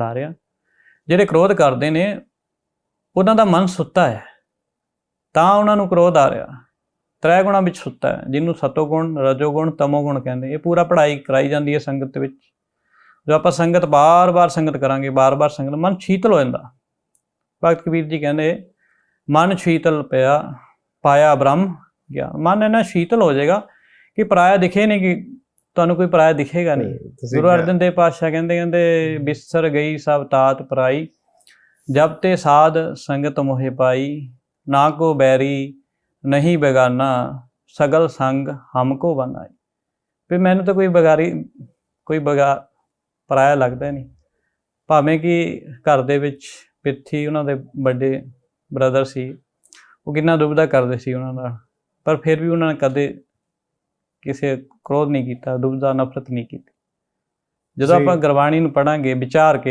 ਲਾ ਰਿਹਾ। ਜਿਹੜੇ ਕ੍ਰੋਧ ਕਰਦੇ ਨੇ, ਉਹਨਾਂ ਦਾ ਮਨ ਸੁੱਤਾ ਹੈ। ਤਾਂ ਉਹਨਾਂ ਨੂੰ ਕ੍ਰੋਧ ਆ ਰਿਹਾ। ਤ੍ਰੈ ਗੁਣਾ ਵਿੱਚ ਸੁੱਤਾ ਹੈ, ਜਿਹਨੂੰ ਸਤੋ ਗੁਣ, ਰਜੋ ਗੁਣ, ਤਮੋ ਗੁਣ ਕਹਿੰਦੇ ਇਹ ਪੂਰਾ ਪੜ੍ਹਾਈ ਕਰਾਈ ਜਾਂਦੀ ਹੈ ਸੰਗਤ ਦੇ ਵਿੱਚ। ਜੋ ਆਪਾਂ ਸੰਗਤ ਬਾਰ-ਬਾਰ ਸੰਗਤ ਕਰਾਂਗੇ ਬਾਰ-ਬਾਰ ਸੰਗਤ, ਮਨ ਸ਼ੀਤਲ ਹੋ ਜਾਂਦਾ। ਭਗਤ ਕਬੀਰ ਜੀ ਕਹਿੰਦੇ, ਮਨ ਸ਼ੀਤਲ ਪਿਆ, ਪਾਇਆ ਬ੍ਰਹਮ ਗਿਆ। ਮਨ ਇਹਨਾਂ ਸ਼ੀਤਲ ਹੋ ਜਾਏਗਾ ਕਿ ਪਰਾਇਆ ਦਿਖੇ ਨਹੀਂ ਕਿ ਤੁਹਾਨੂੰ ਕੋਈ ਪਰਾਇਆ ਦਿਖੇਗਾ ਨਹੀਂ। ਗੁਰੂ ਅਰਜਨ ਦੇਵ ਪਾਤਸ਼ਾਹ ਕਹਿੰਦੇ ਕਹਿੰਦੇ ਬਿਸਰ ਗਈ ਸਭ ਤਾਤ ਪਰਾਈ ਜਬ ਤੇ ਸਾਧ ਸੰਗਤ ਮੋਹਿ ਪਾਈ ਨਾ ਕੋ ਬੈਰੀ ਨਹੀਂ ਬੇਗਾਨਾ ਸਗਲ ਸੰਗ ਹਮਕੋ ਬਨਾਈ ਵੀ ਮੈਨੂੰ ਤਾਂ ਕੋਈ ਬਗਾਰੀ ਕੋਈ ਬਗਾ ਪਰਾਇਆ ਲੱਗਦਾ ਨਹੀਂ। ਭਾਵੇਂ ਕਿ ਘਰ ਦੇ ਵਿੱਚ ਪਿੱਥੀ ਉਹਨਾਂ ਦੇ ਵੱਡੇ ਬ੍ਰਦਰ ਸੀ ਉਹ ਕਿੰਨਾ ਦੁਬਦਾ ਕਰਦੇ ਸੀ ਉਹਨਾਂ ਦਾ ਪਰ ਫਿਰ ਵੀ ਉਹਨਾਂ ਨੇ ਕਦੇ ਕਿਸੇ ਕ੍ਰੋਧ ਨਹੀਂ ਕੀਤਾ ਦੁਬਦਾ ਨਫ਼ਰਤ ਨਹੀਂ ਕੀਤੀ ਜਦੋਂ। ਆਪਾਂ ਗੁਰਬਾਣੀ ਨੂੰ ਪੜਾਂਗੇ ਵਿਚਾਰ ਕੇ